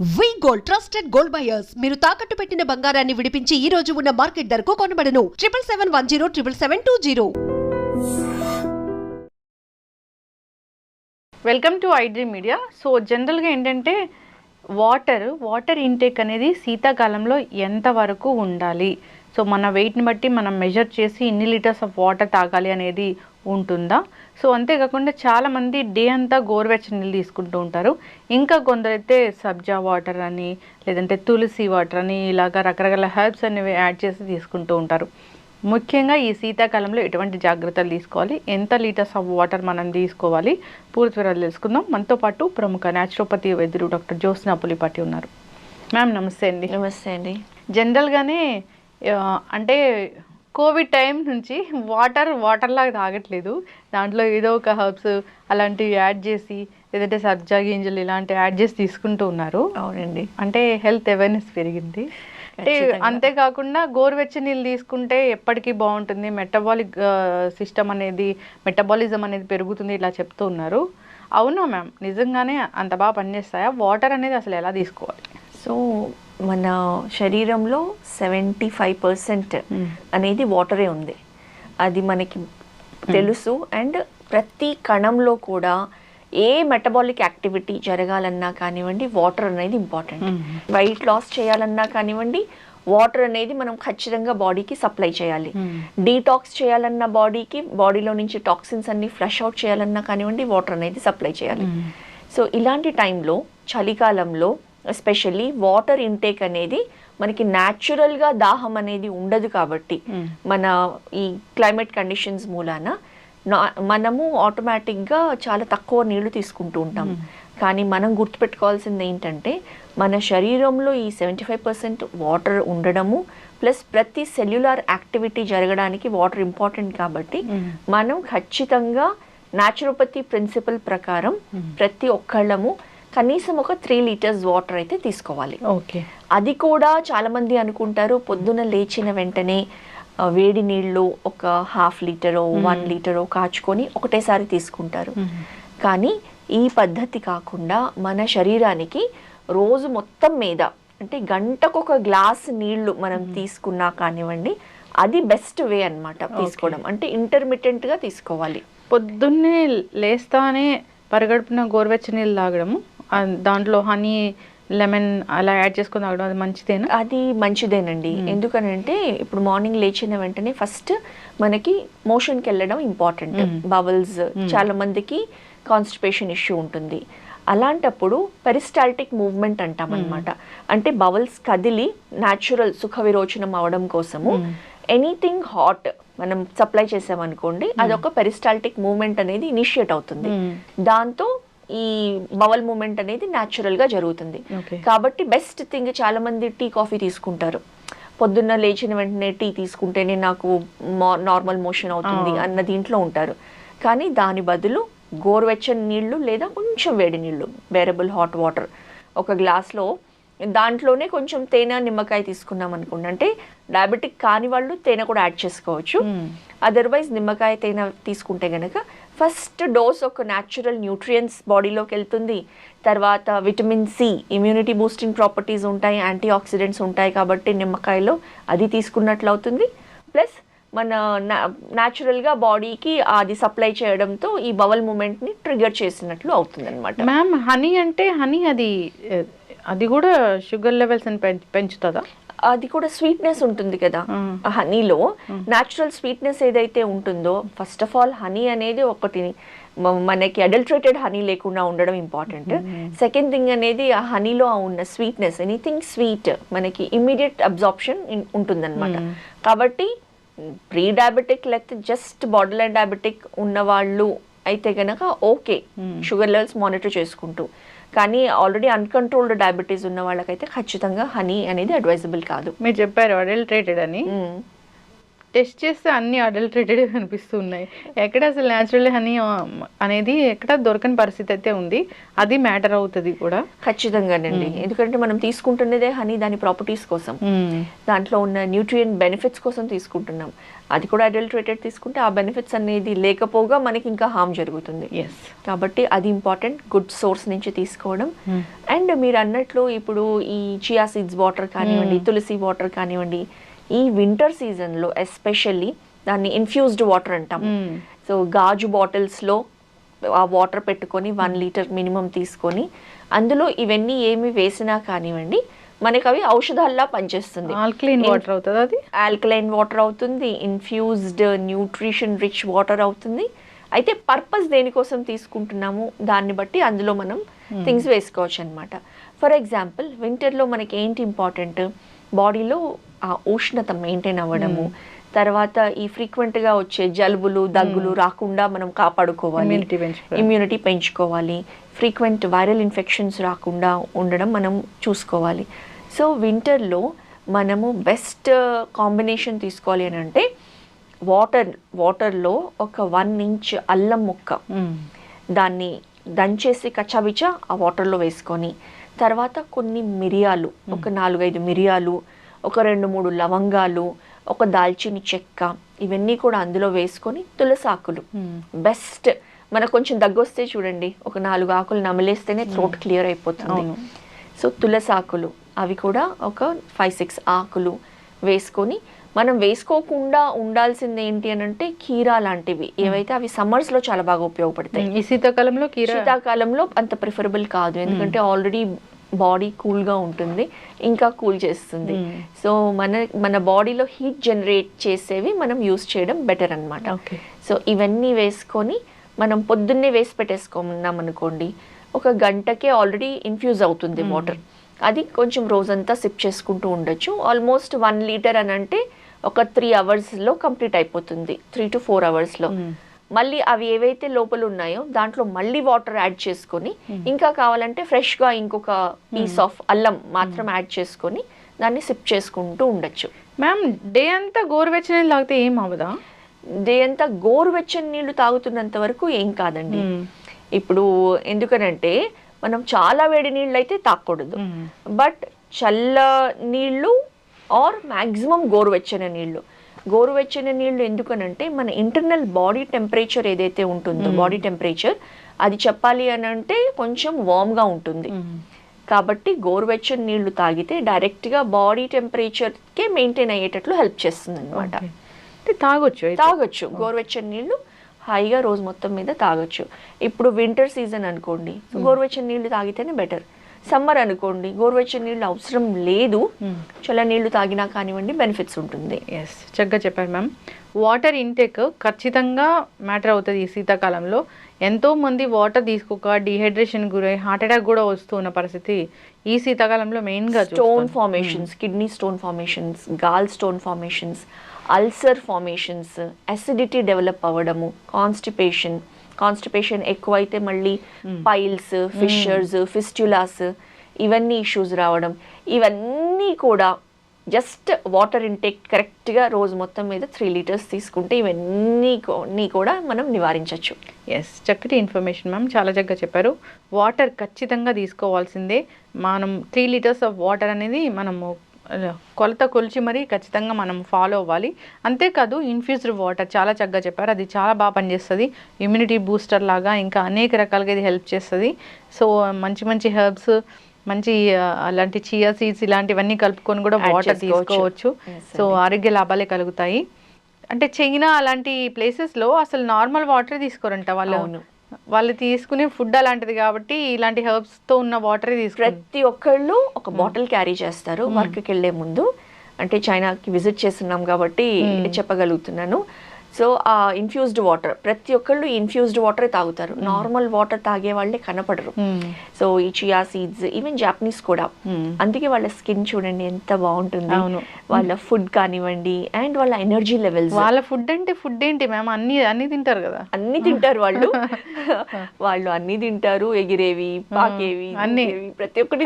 V gold trusted gold buyers మీరు తాకట్టు పెట్టిన బంగారాన్ని విడిపించి ఈ రోజు ఉన్న మార్కెట్ ధరకు కొనబడను. Triple seven one zero triple seven two zero welcome to iDream media so జనరల్గా ఏంటంటే వాటర్ వాటర్ ఇంటేక్ అనేది శీతాకాలంలో ఎంతవరకు ఉండాలి? సో మన వెయిట్ని బట్టి మనం మెజర్ చేసి ఇన్ని లీటర్స్ ఆఫ్ వాటర్ తాగాలి అనేది ఉంటుందా? సో అంతేకాకుండా చాలామంది డే అంతా గోరువెచ్చని నీళ్ళు తీసుకుంటూ ఉంటారు. ఇంకా కొందరైతే సబ్జా వాటర్ అని లేదంటే తులసి వాటర్ అని ఇలాగ రకరకాల హెర్బ్స్ అనేవి యాడ్ చేసి తీసుకుంటూ ఉంటారు. ముఖ్యంగా ఈ శీతాకాలంలో ఎటువంటి జాగ్రత్తలు తీసుకోవాలి? ఎంత లీటర్స్ ఆఫ్ వాటర్ మనం తీసుకోవాలి? పూర్తి వివరాలు తెలుసుకుందాం. మనతో పాటు ప్రముఖ న్యాచురోపతి వైద్యులు డాక్టర్ జ్యోత్స్న పులిపాటి ఉన్నారు. మ్యామ్ నమస్తే అండి. నమస్తే అండి. జనరల్గానే అంటే కోవిడ్ టైం నుంచి వాటర్ వాటర్ లాగా తాగట్లేదు. దాంట్లో ఏదో ఒక హర్బ్స్ అలాంటివి యాడ్ చేసి లేదంటే సబ్జా గింజలు ఇలాంటివి యాడ్ చేసి తీసుకుంటూ ఉన్నారు. అవునండి. అంటే హెల్త్ అవేర్నెస్ పెరిగింది. అంటే. అంతేకాకుండా గోరువెచ్చని నీళ్ళు తీసుకుంటే ఎప్పటికీ బాగుంటుంది. మెటబాలిక్ సిస్టమ్ అనేది మెటబాలిజం అనేది పెరుగుతుంది ఇలా చెప్తూ ఉన్నారు. అవునా మ్యామ్? నిజంగానే అంత బాగా పనిచేస్తాయా? వాటర్ అనేది అసలు ఎలా తీసుకోవాలి? సో మన శరీరంలో సెవెంటీ ఫైవ్ పర్సెంట్. అనేది వాటరే ఉంది అది మనకి తెలుసు అండ్ ప్రతి కణంలో కూడా ఏ మెటబాలిక్ యాక్టివిటీ జరగాలన్నా కానివ్వండి వాటర్ అనేది ఇంపార్టెంట్. వెయిట్ లాస్ చేయాలన్నా కానివ్వండి వాటర్ అనేది మనం ఖచ్చితంగా బాడీకి సప్లై చేయాలి. డీటాక్స్ చేయాలన్న బాడీకి బాడీలో నుంచి టాక్సిన్స్ అన్ని ఫ్లష్ అవుట్ చేయాలన్నా కానివ్వండి వాటర్ అనేది సప్లై చేయాలి. సో ఇలాంటి టైంలో చలికాలంలో ఎస్పెషల్లీ వాటర్ ఇంటేక్ అనేది మనకి న్యాచురల్గా దాహం అనేది ఉండదు కాబట్టి Mm. మన ఈ క్లైమేట్ కండిషన్స్ మూలాన మనము ఆటోమేటిక్గా చాలా తక్కువ నీళ్ళు తీసుకుంటూ ఉంటాం కానీ మనం గుర్తుపెట్టుకోవాల్సింది ఏంటంటే మన శరీరంలో ఈ సెవెంటీ ఫైవ్ పర్సెంట్ వాటర్ ఉండడము ప్లస్ ప్రతి సెల్యులార్ యాక్టివిటీ జరగడానికి వాటర్ ఇంపార్టెంట్ కాబట్టి Mm. మనం ఖచ్చితంగా న్యాచురోపతి ప్రిన్సిపల్ ప్రకారం ప్రతి ఒక్కళ్ళము కనీసం ఒక త్రీ లీటర్స్ వాటర్ అయితే తీసుకోవాలి. ఓకే. అది కూడా చాలా మంది అనుకుంటారు పొద్దున లేచిన వెంటనే వేడి నీళ్ళు ఒక హాఫ్ లీటరో వన్ లీటరో కాచుకొని ఒకటేసారి తీసుకుంటారు. కానీ ఈ పద్ధతి కాకుండా మన శరీరానికి రోజు మొత్తం మీద అంటే గంటకు ఒక గ్లాస్ నీళ్ళు మనం తీసుకున్నా కానివ్వండి అది బెస్ట్ వే అన్నమాట తీసుకోవడం. అంటే intermittent గా తీసుకోవాలి. పొద్దున్నే లేస్తానే పరిగడుపున గోరువెచ్చని నీళ్ళు తాగడము దాంట్లో హనీ లెమన్ అలా యాడ్ చేసుకొని తాగడం అది మంచిదేనా? అది మంచిదేనండి. ఎందుకనంటే ఇప్పుడు మార్నింగ్ లేచిన వెంటనే ఫస్ట్ మనకి మోషన్కి వెళ్ళడం ఇంపార్టెంట్. బబుల్స్ చాలా మందికి కాన్స్టిపేషన్ ఇష్యూ ఉంటుంది. అలాంటప్పుడు పెరిస్టాల్టిక్ మూవ్మెంట్ అంటాం అనమాట అంటే బబుల్స్ కదిలి న్యాచురల్ సుఖ విరోచనం అవడం కోసము ఎనీథింగ్ హాట్ మనం సప్లై చేసామనుకోండి అదొక పెరిస్టాల్టిక్ మూవ్మెంట్ అనేది ఇనిషియేట్ అవుతుంది. దాంతో ఈ బవల్ మూమెంట్ అనేది natural గా జరుగుతుంది. కాబట్టి బెస్ట్ థింగ్ చాలా మంది టీ కాఫీ తీసుకుంటారు. పొద్దున్న లేచిన వెంటనే టీ తీసుకుంటేనే నాకు నార్మల్ మోషన్ అవుతుంది. అన్న దీంట్లో ఉంటారు. కానీ దాని బదులు గోరువెచ్చని నీళ్ళు లేదా కొంచెం వేడి నీళ్ళు బేరబుల్ హాట్ వాటర్ ఒక గ్లాస్లో దాంట్లోనే కొంచెం తేనె నిమ్మకాయ తీసుకున్నాం అనుకోండి. అంటే డయాబెటిక్ కాని వాళ్ళు తేనె కూడా యాడ్ చేసుకోవచ్చు. అదర్వైజ్ నిమ్మకాయ తేనె తీసుకుంటే గనక ఫస్ట్ డోస్ ఒక న్యాచురల్ న్యూట్రియన్స్ బాడీలోకి వెళ్తుంది. తర్వాత vitamin C immunity boosting properties ఉంటాయి యాంటీ ఆక్సిడెంట్స్ ఉంటాయి కాబట్టి నిమ్మకాయలో అది తీసుకున్నట్లు అవుతుంది. ప్లస్ మన న్యాచురల్గా బాడీకి అది సప్లై చేయడంతో ఈ బవల్ మూమెంట్ని ట్రిగర్ చేసినట్లు అవుతుంది అనమాట మ్యామ్ హనీ అంటే హనీ అది అది కూడా షుగర్ లెవెల్స్ అని పెంచుతుందా? అది కూడా స్వీట్నెస్ ఉంటుంది కదా. హనీలో న్యాచురల్ స్వీట్నెస్ ఏదైతే ఉంటుందో ఫస్ట్ ఆఫ్ ఆల్ హనీ అనేది ఒకటి మనకి అడల్ట్రేటెడ్ హనీ లేకుండా ఉండడం ఇంపార్టెంట్ సెకండ్ థింగ్ అనేది ఆ హనీలో ఉన్న స్వీట్నెస్ ఎనీథింగ్ స్వీట్ మనకి ఇమ్మీడియట్ అబ్జార్ప్షన్ ఉంటుందన్నమాట. కాబట్టి ప్రీ డయాబెటిక్ లేకపోతే జస్ట్ బార్డర్ లైన్ డయాబెటిక్ ఉన్న వాళ్ళు అయితే గనక ఓకే షుగర్ లెవెల్స్ మానిటర్ చేసుకుంటూ. కానీ ఆల్రెడీ అన్కంట్రోల్డ్ డయాబెటీస్ ఉన్న వాళ్ళకైతే ఖచ్చితంగా హనీ అనేది అడ్వైజబుల్ కాదు మీరు చెప్పారు అడల్ట్రేటెడ్ అని. టెస్ట్ చేస్తే అన్ని అడల్టరేటెడ్ కనిపిస్తున్నాయి. ఎక్కడ అసలు న్యాచురల్ హనీ అనేది ఎక్కడ దొరకని పరిస్థితి అయితే ఉంది. అది మ్యాటర్ అవుతుంది కూడా. ఖచ్చితంగానండి. ఎందుకంటే మనం తీసుకుంటున్నదే హనీ దాని ప్రాపర్టీస్ కోసం. దాంట్లో ఉన్న న్యూట్రియం బెనిఫిట్స్ కోసం తీసుకుంటున్నాం. అది కూడా అడల్టరేటెడ్ తీసుకుంటే ఆ బెనిఫిట్స్ అనేది లేకపోగా మనకి ఇంకా హామ్ జరుగుతుంది. ఎస్ కాబట్టి అది ఇంపార్టెంట్. గుడ్ సోర్స్ నుంచి తీసుకోవడం. అండ్ మీరు అన్నట్లు ఇప్పుడు ఈ చియా సీడ్స్ వాటర్ కానివ్వండి తులసి వాటర్ కానివ్వండి ఈ వింటర్ సీజన్లో ఎస్పెషల్లీ దాన్ని ఇన్ఫ్యూజ్డ్ వాటర్ అంటాం. సో గాజు బాటిల్స్లో ఆ వాటర్ పెట్టుకొని వన్ లీటర్ మినిమం తీసుకొని అందులో ఇవన్నీ ఏమి వేసినా కానివ్వండి మనకి అవి ఔషధాల్లా పనిచేస్తుంది. ఆల్కలైన్ వాటర్ అవుతుంది అది? ఆల్కలైన్ వాటర్ అవుతుంది ఇన్ఫ్యూజ్డ్ న్యూట్రిషన్ రిచ్ వాటర్ అవుతుంది. అయితే పర్పస్ దేనికోసం తీసుకుంటున్నాము? దాన్ని బట్టి అందులో మనం థింగ్స్ వేసుకోవచ్చు అనమాట ఫర్ ఎగ్జాంపుల్ వింటర్లో మనకి ఏంటి ఇంపార్టెంట్ బాడీలో ఆ ఉష్ణత మెయింటైన్ అవ్వడము. తర్వాత ఈ frequent గా వచ్చే జలుబులు దగ్గులు రాకుండా మనం కాపాడుకోవాలి. ఇమ్యూనిటీ పెంచుకోవాలి. ఫ్రీక్వెంట్ వైరల్ ఇన్ఫెక్షన్స్ రాకుండా ఉండడం మనం చూసుకోవాలి. సో వింటర్లో మనము బెస్ట్ కాంబినేషన్ తీసుకోవాలి అని అంటే వాటర్ వాటర్లో ఒక వన్ ఇంచ్ అల్లం ముక్క. దాన్ని దంచేసి కచ్చాబిచ్చా ఆ వాటర్లో వేసుకొని తర్వాత కొన్ని మిరియాలు ఒక నాలుగైదు మిరియాలు ఒక రెండు మూడు లవంగాలు ఒక దాల్చిని చెక్క ఇవన్నీ కూడా అందులో వేసుకొని తులసాకులు బెస్ట్ మనకు కొంచెం దగ్గొస్తే చూడండి ఒక నాలుగు ఆకులు నమిలేస్తేనే థ్రోట్ క్లియర్ అయిపోతుంది. సో తులసాకులు అవి కూడా ఒక ఫైవ్ సిక్స్ ఆకులు వేసుకొని మనం వేసుకోకుండా ఉండాల్సింది ఏంటి అని అంటే కీరా లాంటివి. ఏవైతే అవి summers లో చాలా బాగా ఉపయోగపడతాయి. శీతాకాలంలో కీరా శీతాకాలంలో అంత ప్రిఫరబుల్ కాదు. ఎందుకంటే ఆల్రెడీ బాడీ గా ఉంటుంది ఇంకా కూల్ చేస్తుంది. Mm. సో మన మన బాడీలో హీట్ జనరేట్ చేసేవి మనం యూస్ చేయడం బెటర్ అన్నమాట. ఓకే సో ఇవన్నీ వేసుకొని మనం పొద్దున్నే వేసి పెట్టేసుకున్నాం అనుకోండి ఒక గంటకే ఆల్రెడీ ఇన్ఫ్యూజ్ అవుతుంది వాటర్ అది కొంచెం రోజంతా సిప్ చేసుకుంటూ ఉండొచ్చు. ఆల్మోస్ట్ వన్ లీటర్ అని అంటే ఒక త్రీ అవర్స్లో కంప్లీట్ అయిపోతుంది. త్రీ టు ఫోర్ అవర్స్లో మళ్ళీ అవి ఏవైతే లోపల ఉన్నాయో దాంట్లో మళ్ళీ వాటర్ యాడ్ చేసుకొని ఇంకా కావాలంటే ఫ్రెష్గా ఇంకొక పీస్ ఆఫ్ అల్లం మాత్రం యాడ్ చేసుకొని దాన్ని సిప్ చేసుకుంటూ ఉండొచ్చు. మ్యామ్ డే అంతా గోరువెచ్చని నీళ్ళు తాగితే ఏం అవ్వదా? డే అంతా గోరువెచ్చని నీళ్ళు తాగుతున్నంత వరకు ఏం కాదండి. ఇప్పుడు ఎందుకనంటే మనం చాలా వేడి నీళ్ళు అయితే తాగకూడదు మ్మ్. బట్ చల్ల నీళ్ళు ఆర్ మ్యాక్సిమం గోరువెచ్చని నీళ్ళు. గోరువెచ్చని నీళ్ళు ఎందుకనంటే మన ఇంటర్నల్ బాడీ టెంపరేచర్ ఏదైతే ఉంటుందో బాడీ టెంపరేచర్ అది చెప్పాలి అని అంటే కొంచెం వామ్గా ఉంటుంది. మ్మ్. కాబట్టి గోరువెచ్చని నీళ్ళు తాగితే డైరెక్ట్గా బాడీ టెంపరేచర్కే మెయింటైన్ అయ్యేటట్లు హెల్ప్ చేస్తుంది అనమాట తాగొచ్చు. తాగొచ్చు. గోరువెచ్చని నీళ్ళు హాయిగా రోజు మొత్తం మీద తాగొచ్చు. ఇప్పుడు వింటర్ సీజన్ అనుకోండి సో గోరువెచ్చని నీళ్ళు తాగితేనే బెటర్ సమ్మర్ అనుకోండి గోరువెచ్చని నీళ్ళు అవసరం లేదు. మ్మ్. చల్ల నీళ్ళు తాగినా కానివ్వండి బెనిఫిట్స్ ఉంటుంది. ఎస్ చక్కగా చెప్పారు మ్యామ్ వాటర్ ఇంటేక్ ఖచ్చితంగా మ్యాటర్ అవుతుంది ఈ శీతాకాలంలో. ఎంతో మంది వాటర్ తీసుకోక డిహైడ్రేషన్ గురై హార్ట్ అటాక్ కూడా వస్తూ ఉన్న పరిస్థితి ఈ శీతాకాలంలో మెయిన్గా stone formations kidney stone formations gall stone formations ulcer formations acidity develop అవ్వడము కాన్స్టిపేషన్ కాన్స్టిపేషన్ ఎక్కువైతే మళ్ళీ పైల్స్ ఫిషర్స్ ఫిస్టులాస్ ఇవన్నీ ఇష్యూస్ రావడం. ఇవన్నీ కూడా జస్ట్ వాటర్ ఇంటేక్ కరెక్ట్గా రోజు మొత్తం మీద త్రీ లీటర్స్ తీసుకుంటే ఇవన్నీ కూడా మనం నివారించవచ్చు ఎస్ చక్కటి ఇన్ఫర్మేషన్ మ్యామ్ చాలా చక్కగా చెప్పారు. వాటర్ ఖచ్చితంగా తీసుకోవాల్సిందే. మనం త్రీ లీటర్స్ ఆఫ్ వాటర్ అనేది మనము కొలత కొలిచి మరీ ఖచ్చితంగా మనం ఫాలో అవ్వాలి. అంతేకాదు ఇన్ఫ్యూజ్డ్ వాటర్ చాలా చక్కగా చెప్పారు. అది చాలా బాగా పనిచేస్తుంది. ఇమ్యూనిటీ బూస్టర్ లాగా ఇంకా అనేక రకాలుగా ఇది హెల్ప్ చేస్తుంది. సో మంచి మంచి హెర్బ్స్ మంచి అలాంటి చియా సీడ్స్ ఇలాంటివన్నీ కలుపుకొని కూడా వాటర్. తీసుకోవచ్చు. సో ఆరోగ్య లాభాలే కలుగుతాయి. అంటే చైనా అలాంటి ప్లేసెస్లో అసలు నార్మల్ వాటర్ తీసుకోరంట వాళ్ళు. వాళ్ళు తీసుకునే ఫుడ్ అలాంటిది కాబట్టి ఇలాంటి herbs తో ఉన్న వాటరే ప్రతి ఒక్కళ్ళు ఒక బాటిల్ క్యారీ చేస్తారు. వర్క్కి వెళ్ళే ముందు. అంటే చైనాకి విజిట్ చేస్తున్నాం కాబట్టి చెప్పగలుగుతున్నాను. సో ఆ ఇన్ఫ్యూజ్డ్ వాటర్ ప్రతి ఒక్కళ్ళు ఇన్ఫ్యూజ్డ్ వాటరే తాగుతారు. నార్మల్ వాటర్ తాగే వాళ్ళే కనపడరు. సో ఈ చియా సీడ్స్ ఈవెన్ జాపనీస్ కూడా. అందుకే వాళ్ళ స్కిన్ చూడండి ఎంత బాగుంటుంది. వాళ్ళ ఫుడ్ కానివ్వండి అండ్ వాళ్ళ ఎనర్జీ లెవెల్స్ వాళ్ళ ఫుడ్ అంటే ఫుడ్ ఏంటి మ్యామ్ అన్ని అన్ని తింటారు కదా. అన్ని తింటారు వాళ్ళు. వాళ్ళు అన్ని తింటారు ఎగిరేవి పాకేవి అన్ని. ప్రతి ఒక్కటి.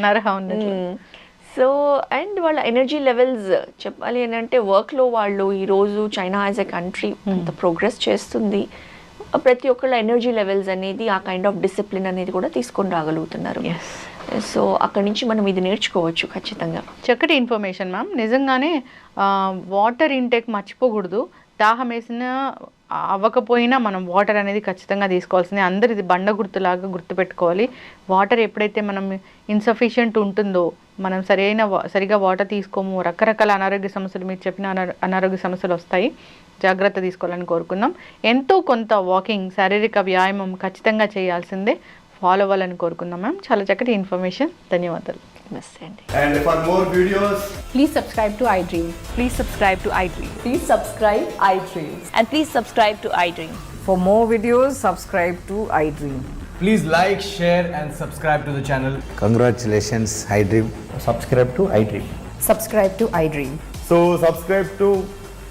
నరహ. సో అండ్ వాళ్ళ ఎనర్జీ లెవెల్స్ చెప్పాలి అని అంటే వర్క్లో వాళ్ళు ఈరోజు చైనా యాజ్ ఎ కంట్రీ అంత ప్రోగ్రెస్ చేస్తుంది. ప్రతి ఒక్కళ్ళ ఎనర్జీ లెవెల్స్ అనేది ఆ కైండ్ ఆఫ్ డిసిప్లిన్ అనేది కూడా తీసుకొని రాగలుగుతున్నారు. సో అక్కడి నుంచి మనం ఇది నేర్చుకోవచ్చు ఖచ్చితంగా. చక్కటి ఇన్ఫర్మేషన్ మ్యామ్ నిజంగానే వాటర్ ఇంటేక్ మర్చిపోకూడదు. దాహం వేసిన అవ్వకపోయినా మనం వాటర్ అనేది ఖచ్చితంగా తీసుకోవాల్సిందే. అందరు ఇది బండ గుర్తులాగా గుర్తుపెట్టుకోవాలి. వాటర్ ఎప్పుడైతే మనం ఇన్సఫిషియంట్ ఉంటుందో మనం సరైన సరిగా వాటర్ తీసుకోము రకరకాల అనారోగ్య సమస్యలు మీరు చెప్పిన అనారోగ్య సమస్యలు వస్తాయి జాగ్రత్త తీసుకోవాలని కోరుకుందాం. ఎంతో కొంత వాకింగ్ శారీరక వ్యాయామం ఖచ్చితంగా చేయాల్సిందే. ఫాలో అవ్వాలని కోరుకుందాం మ్యామ్ చాలా చక్కటి ఇన్ఫర్మేషన్ ధన్యవాదాలు నమస్తే అండి And for more videos, Please subscribe to iDream. Please subscribe to iDream. Please subscribe iDream. And please subscribe to iDream. For more videos, subscribe to iDream. please like, share, and subscribe to the channel. Congratulations, iDream. subscribe to iDream. Subscribe to iDream. So subscribe